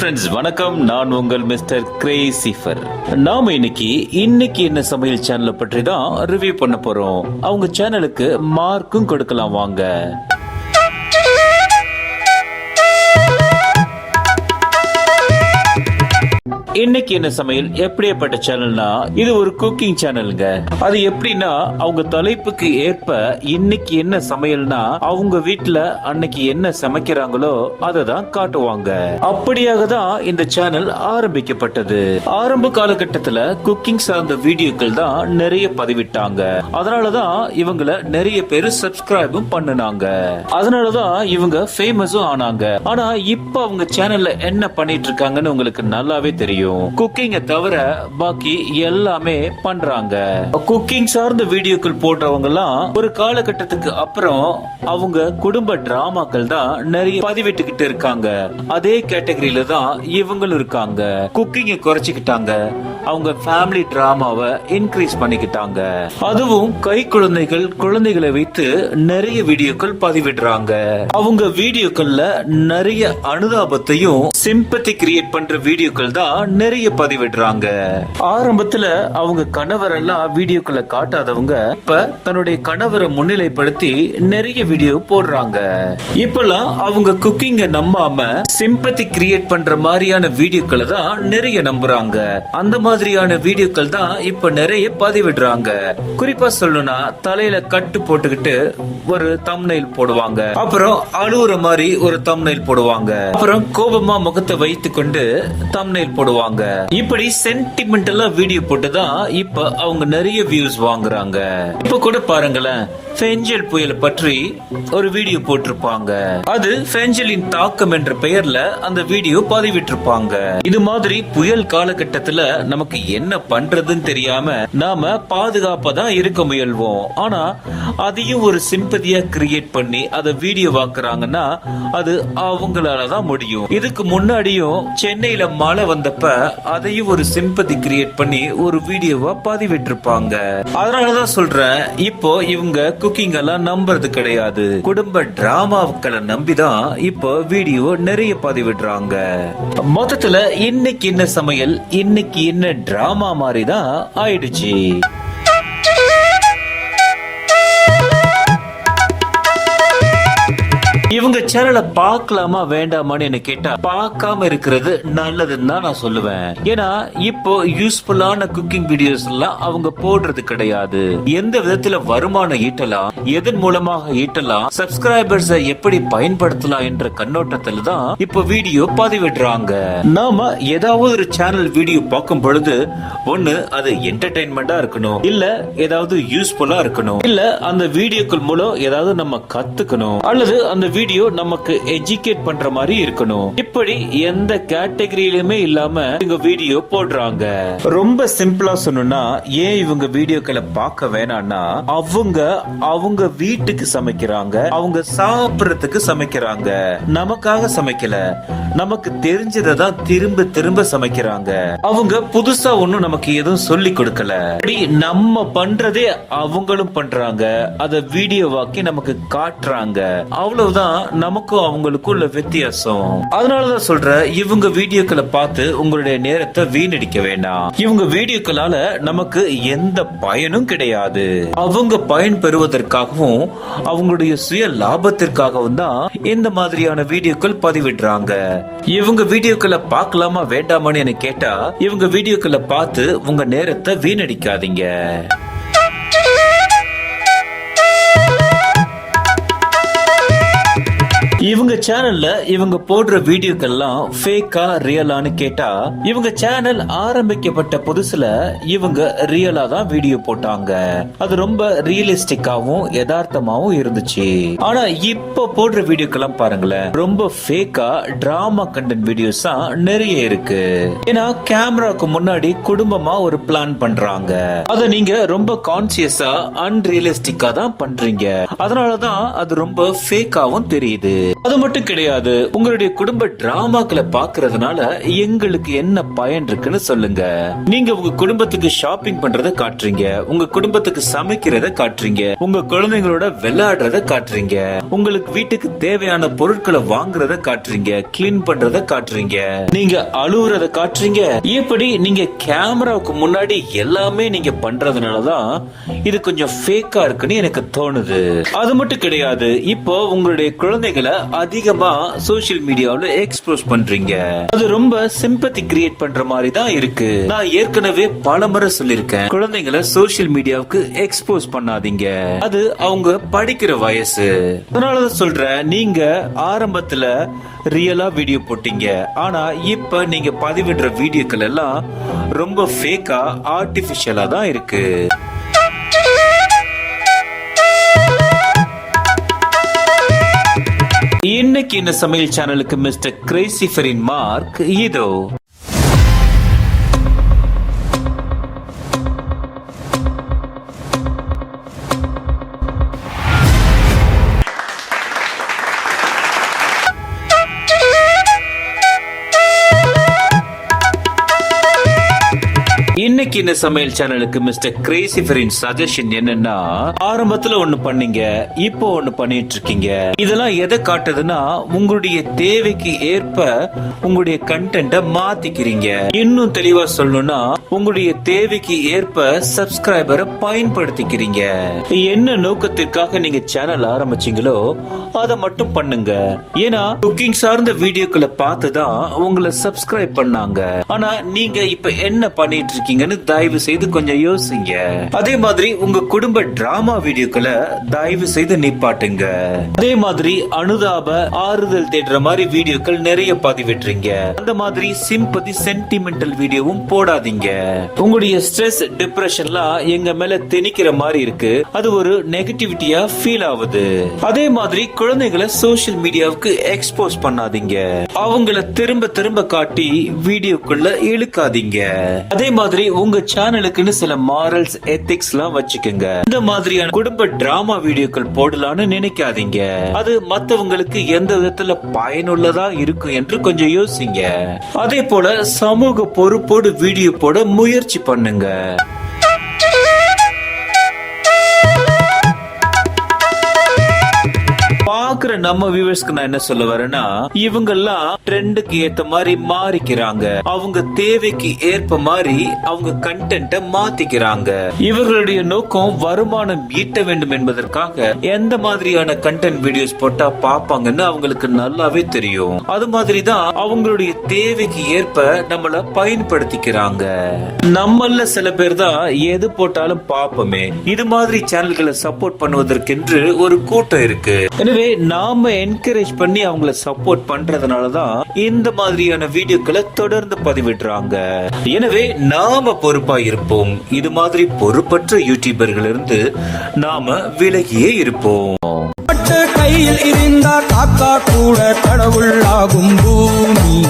Friends வணக்கம். நான் உங்கள் மிஸ்டர் கிரேசிஃபர் நாம இன்னைக்கு இன்னைக்கு என்ன சமையல் சேனலை பற்றி தான் ரிவ்யூ பண்ண போறோம். அவங்க சேனலுக்கு மார்க்கும் கொடுக்கலாம் வாங்க. இன்னைக்கு என்ன சமையல்? எப்படியப்பட்ட சேனல்னா இது ஒரு குக்கிங் சேனலுங்க அது எப்படின்னா அவங்க தலைப்புக்கு ஏற்ப இன்னைக்கு என்ன சமையல்னா அவங்க வீட்டுல அன்னைக்கு என்ன சமைக்கிறாங்களோ அதை தான் காட்டுவாங்க. அப்படியாக தான் இந்த சேனல் ஆரம்பிக்கப்பட்டது. ஆரம்ப காலகட்டத்துல குக்கிங் சார்ந்த வீடியோக்கள் தான் நிறைய பதிவிட்டாங்க. அதனாலதான் இவங்கள நிறைய பேர் சப்ஸ்கிரைபும் பண்ணுனாங்க. அதனாலதான் இவங்க ஃபேமஸும் ஆனாங்க. ஆனா இப்ப அவங்க சேனல்ல என்ன பண்ணிட்டு இருக்காங்கன்னு உங்களுக்கு நல்லாவே தெரியும். குக்கிங்க தவிர பாக்கி எல்லாமே பண்றாங்க. குக்கிங் சார்ந்த வீடியோக்கள் போடுறவங்க எல்லாம் ஒரு காலகட்டத்துக்கு அப்புறம் அவங்க குடும்ப டிராமாக்கள் தான் நிறைய பதிவிட்டுக்கிட்டு இருக்காங்க. அதே கேட்டகரியில தான் இவங்களும் இருக்காங்க. குக்கிங்க குறைச்சிக்கிட்டாங்க. அவங்க ஃபேமிலி டிராமாவை இன்க்ரீஸ் பண்ணிக்கிட்டாங்க. அதுவும் கை குழந்தைகள் குழந்தைகளை வைத்து நிறைய வீடியோக்கள் பதிவிடுறாங்க. அவங்க வீடியோக்கள்ல நிறைய அனுதாபத்தையும் சிம்பத்தி கிரியேட் பண்ற வீடியோக்கள் தான் நிறைய பதிவிடுறாங்க. ஆரம்பத்துல அவங்க கணவர் எல்லாம் வீடியோக்களை காட்டாதவங்க இப்ப தன்னுடைய கணவரை முன்னிலைப்படுத்தி நிறைய வீடியோ போடுறாங்க. இப்பெல்லாம் அவங்க குக்கிங்க நம்பாம சிம்பத்தி கிரியேட் பண்ற மாதிரியான வீடியோக்களை தான் நிறைய நம்புறாங்க. அந்த மாதிரியான வீடியோக்கள் தான் இப்ப நிறைய பதிவிடுறாங்க. குறிப்பா சொல்லணும்னா தலையில கட்டு போட்டுக்கிட்டு ஒரு தம்னைல் போடுவாங்க. அப்புறம் அழுவுற மாதிரி ஒரு தம்னைல் போடுவாங்க. அப்புறம் கோபமா முகத்தை வைத்து கொண்டு தம்னைல் போடுவாங்க. இப்படி சென்டிமெண்டலா வீடியோ போட்டு தான் இப்ப அவங்க நிறைய வியூஸ் வாங்குறாங்க. இப்ப கூட பாருங்களேன் ஃபெஞ்சல் புயல் பற்றி ஒரு வீடியோ போட்டிருப்பாங்க. அது ஃபெஞ்சலின் தாக்கம் என்ற பெயர்ல அந்த வீடியோ பதிவிட்டிருப்பாங்க. இது மாதிரி புயல் காலகட்டத்துல நமக்கு என்ன பண்றதுன்னு தெரியாம நாம பாதுகாப்பா தான் இருக்க முயல்வோம். ஆனா அதையும் ஒரு சிம்பதியா கிரியேட் பண்ணி அதை வீடியோ வாக்குறாங்கன்னா அது அவங்களால தான் முடியும். இதுக்கு முன்னாடியும் சென்னையில மழை வந்தப்ப அதையும் ஒரு சிம்பதி கிரியேட் பண்ணி ஒரு வீடியோவா பதிவிட்டிருப்பாங்க. அதனாலதான் சொல்றேன் இப்போ இவங்க குக்கிங் எல்லாம் நம்புறது கிடையாது. குடும்ப டிராமாக்களை நம்பிதான் இப்போ வீடியோ நிறைய பதிவிடுறாங்க. மொத்தத்துல இன்னைக்கு என்ன சமையல் இன்னைக்கு என்ன டிராமா மாதிரி தான் ஆயிடுச்சு. இவங்க சேனலை பார்க்கலாமா வேண்டாமான்னு என்ன கேட்டா பார்க்காம இருக்கிறது நல்லதுன்னு தான் நான் சொல்லுவேன். ஏன்னா இப்போ யூஸ்ஃபுல்லான குக்கிங் வீடியோஸ் எல்லாம் அவங்க போடுறது கிடையாது. எந்த விதத்துல வருமானம் ஈட்டலாம் எதன் மூலமாக ஈட்டலாம் சப்ஸ்கிரைபர்ஸை எப்படி பயன்படுத்தலாம் என்ற கண்ணோட்டத்துல தான் இப்போ வீடியோ பதிவிடுறாங்க. நாம ஏதாவது ஒரு சேனல் வீடியோ பார்க்கும் பொழுது ஒண்ணு அது என்டர்டைன்மெண்டா இருக்கணும் இல்ல ஏதாவது யூஸ்ஃபுல்லா இருக்கணும் இல்ல அந்த வீடியோக்கள் மூலம் ஏதாவது நம்ம கத்துக்கணும் அல்லது அந்த வீடியோ நமக்கு எஜுகேட் பண்ற மாதிரி இருக்கணும். இப்படி எந்த கேட்டகரியிலுமே இல்லாம இவங்க வீடியோ போடுறாங்க. ரொம்ப சிம்பிளா சொல்லணும்னா ஏன் இவங்க வீடியோக்களை பார்க்க வேணாம்னா அவங்க அவங்க வீட்டுக்கு சமைக்கிறாங்க அவங்க சாப்பிடறதுக்கு சமைக்கிறாங்க. நமக்காக சமைக்கல. நமக்கு தெரிஞ்சதை தான் திரும்ப திரும்ப சமைக்கிறாங்க. அவங்க புதுசா ஒண்ணும் நமக்கு எதுவும் சொல்லி கொடுக்கல. நம்ம பண்றதே அவங்களும் பண்றாங்க. அத வீடியோவாக்கி நமக்கு காட்டுறாங்க. அவ்வளவுதான் நமக்கும் அவங்களுக்கும் உள்ள வித்தியாசம். அதனாலதான் சொல்றேன் இவங்க வீடியோக்களை பார்த்து உங்களுடைய நேரத்தை வீணடிக்க வேண்டாம். இவங்க வீடியோக்களால நமக்கு எந்த பயனும் கிடையாது. அவங்க பயன் பெறுவதற்காகவும் அவங்களுடைய சுய லாபத்திற்காகவும் தான் இந்த மாதிரியான வீடியோக்கள் பதிவிடுறாங்க. இவங்க வீடியோக்களை பார்க்கலாமா வேண்டாமான்னு எனக்கு கேட்டா இவங்க வீடியோக்களை பார்த்து உங்க நேரத்தை வீணடிக்காதீங்க. இவங்க சேனல்ல இவங்க போடுற வீடியோக்கெல்லாம் ஃபேக்கா ரியலான்னு கேட்டா இவங்க சேனல் ஆரம்பிக்கப்பட்ட புதுசுல இவங்க ரியலா தான் வீடியோ போட்டாங்க. அது ரொம்ப ரியலிஸ்டிக்காவும் யதார்த்தமாவும் இருந்துச்சு. ஆனா இப்ப போடுற வீடியோக்கெல்லாம் பாருங்களேன் ரொம்ப ஃபேக்கா டிராமா கண்டென்ட் வீடியோஸ் தான் நிறைய இருக்கு. ஏன்னா கேமராக்கு முன்னாடி குடும்பமா ஒரு பிளான் பண்றாங்க. அத நீங்க ரொம்ப கான்சியஸா அன்ரியலிஸ்டிக்கா தான் பண்றீங்க. அதனாலதான் அது ரொம்ப ஃபேக்காவும் தெரியுது. அது மட்டும் கிடையாது உங்களுடைய குடும்ப டிராமாக்களை பாக்குறதுனால எங்களுக்கு என்ன பயன் இருக்குன்னு சொல்லுங்க. நீங்க உங்க குடும்பத்துக்கு ஷாப்பிங் பண்றத காட்டுறீங்க உங்க குடும்பத்துக்கு சமைக்கிறத காட்டுறீங்க உங்க குழந்தைங்களோட விளையாடுறத காட்டுறீங்க உங்களுக்கு வீட்டுக்கு தேவையான பொருட்களை வாங்குறத காட்டுறீங்க கிளீன் பண்றத காட்டுறீங்க. நீங்க அழுவுறத காட்டுறீங்க. இப்படி நீங்க கேமராவுக்கு முன்னாடி எல்லாமே நீங்க பண்றதுனாலதான் இது கொஞ்சம் ஃபேக்கா இருக்குன்னு எனக்கு தோணுது. அது மட்டும் கிடையாது இப்போ உங்களுடைய குழந்தைகளை அதிகமா சோசியல் மீடியாவில் எக்ஸ்போஸ் பண்றீங்க. அது ரொம்ப சிம்பத்தி கிரியேட் பண்ற மாதிரி தான் இருக்கு. நான் ஏற்கனவே பல முறை சொல்லியிருக்கேன். குழந்தைங்களை சோசியல் மீடியாவுக்கு எக்ஸ்போஸ் பண்ணாதீங்க. அது அவங்க படிக்கிற வயசு. அதனாலதான் சொல்றேன் நீங்க ஆரம்பத்துல ரியலா வீடியோ போட்டீங்க. ஆனா இப்ப நீங்க பதிவிடுற வீடியோக்கள் எல்லாம் ரொம்ப ஃபேக்கா ஆர்டிபிஷியலா தான் இருக்கு. இன்னைக்கு என்ன சமையல் சேனலுக்கு மிஸ்டர் கிரேசிஃபரின் மார்க் இதோ. இன்னைக்கு இந்த சமையல் சேனலுக்கு மிஸ்டர் கிரேசிஃபரின் சஜஷன் என்னன்னா ஆரம்பத்துல ஒண்ணு பண்ணீங்க இப்போ ஒண்ணு பண்ணிட்டு இருக்கீங்க இதெல்லாம் எதை காட்டுதுன்னா உங்களுடைய தேவைக்கு ஏற்ப உங்களுடைய கண்டென்ட்ட மாத்திக்கிறீங்க. இன்னும் தெளிவா சொல்லணும்னா உங்களுடைய தேவைக்கு ஏற்ப சப்ஸ்கிரைபரை பயன்படுத்திக்கிறீங்க. என்ன நோக்கத்திற்காக நீங்க சேனல் ஆரம்பிச்சீங்களோ அதை மட்டும் பண்ணுங்க. ஏன்னா குக்கிங் சார்ந்த வீடியோக்களை பார்த்து தான் உங்களை சப்ஸ்கிரைப் பண்ணாங்க. ஆனா நீங்க இப்ப என்ன பண்ணிட்டு இருக்கீங்கன்னு தயவு செய்து கொஞ்சம் யோசிங்க. அதே மாதிரி உங்க குடும்ப டிராமா வீடியோக்களை தயவு செய்து நிப்பாட்டுங்க. அதே மாதிரி அனுதாப ஆறுதல் தேடுற மாதிரி வீடியோக்கள் நிறைய பதிவிட்டுறீங்க அந்த மாதிரி சிம்பதி சென்டிமெண்டல் வீடியோவும் போடாதீங்க. உங்களுடைய ஸ்ட்ரெஸ் டிப்ரெஷன்லாம் எங்க மேல திணிக்கிற மாதிரி இருக்கு. அது ஒரு நெகட்டிவிட்டியா ஃபீல் ஆகுது. அதே மாதிரி குழந்தைகளை சோசியல் மீடியாவுக்கு எக்ஸ்போஸ் பண்ணாதீங்க. அவங்கள திரும்ப திரும்ப காட்டி வீடியோக்குள்ள இழுக்காதீங்க. அதே மாதிரி உங்க சேனலுக்குன்னு சில மாரல்ஸ் எத்திக்ஸ் எல்லாம் வச்சுக்கோங்க. இந்த மாதிரியான குடும்ப டிராமா வீடியோக்கள் போடலாம்னு நினைக்காதீங்க. அது மத்தவங்களுக்கு எந்த விதத்துல பயனுள்ளதா இருக்கும் என்று கொஞ்சம் யோசிங்க. அதே போல சமூக பொறுப்போடு வீடியோ போட முயற்சி பண்ணுங்க. பாக்குற நம்ம வியூவர்ஸ்க்கு நான் என்ன சொல்ல வரேன்னா இவங்க எல்லாம் ட்ரெண்டுக்கு ஏத்த மாதிரி மாறிக்கிறாங்க. அவங்க தேவைக்கு ஏற்ப மாதிரி அவங்க கண்டென்ட்ட மாத்திக்கிறாங்க. இவர்களுடைய நோக்கம் வருமானம் ஈட்ட வேண்டும் என்பதற்காக எந்த மாதிரியான கண்டென்ட் வீடியோஸ் போட்டா பாப்பாங்கன்னு அவங்களுக்கு நல்லாவே தெரியும். அது மாதிரி தான் அவங்களுடைய தேவைக்கு ஏற்ப நம்மள பயன்படுத்திக்கிறாங்க. நம்மள சில பேர் தான் எது போட்டாலும் பாப்போமே இது மாதிரி சேனல்களை சப்போர்ட் பண்ணுவதற்கென்று ஒரு கூட்டம் இருக்கு. எனவே நாம என்கரேஜ் பண்ணி அவங்கள சப்போர்ட் பண்றதுனால தான் இந்த மாதிரியான வீடியோக்களை தொடர்ந்து பதிவிடுறாங்க. எனவே நாம பொறுப்பா இருப்போம் இது மாதிரி பொறுப்பற்ற யூடியூபர்கள் இருந்து நாம விலகியே இருப்போம். கையில் இருந்தா காக்கா கூட கடவுள் ஆகும் பூமி.